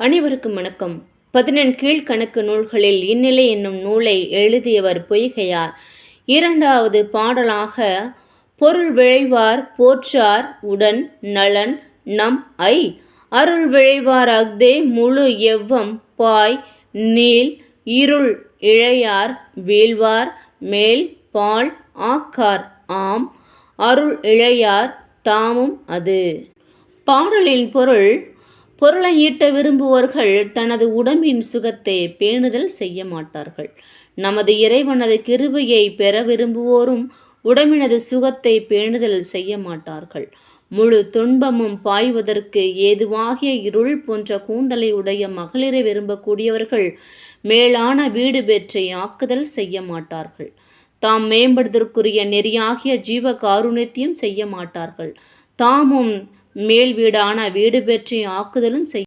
அனைவருக்கும் வணக்கம். பதினெண் கீழ்கணக்கு நூல்களில் இந்நிலை என்னும் நூலை எழுதியவர் பொய்கையார். இரண்டாவது பாடலாக பொருள் விழைவார் போற்றார் உடன் நலன் நம் ஐ. அருள் விழைவார் அஃதே முழு எவ்வம் பாய் நீள் இருள் இழையார் வீழ்வார் மேல் பால் ஆக்கார் ஆம் அருள் இழையார் தாமும் அது. பாடலின் பொருள் பொருளை ஈட்ட விரும்புவோர்கள் தனது உடம்பின் சுகத்தை பேணுதல் செய்ய மாட்டார்கள். நமது இறைவனது கிருபையை பெற விரும்புவோரும் உடம்பினது சுகத்தை பேணுதல் செய்ய மாட்டார்கள். முழு துன்பமும் பாய்வதற்கு ஏதுவாகிய இருள் போன்ற கூந்தலை உடைய மகளிரை விரும்பக்கூடியவர்கள் மேலான வீடு பெற்றை ஆக்குதல் செய்ய மாட்டார்கள். தாம் மேம்படுவதற்குரிய நெறியாகிய ஜீவ காருண்யத்தையும் செய்ய மாட்டார்கள். தாமும் மேல் வீடான வீடு பெற்றை ஆக்குதலும் செய்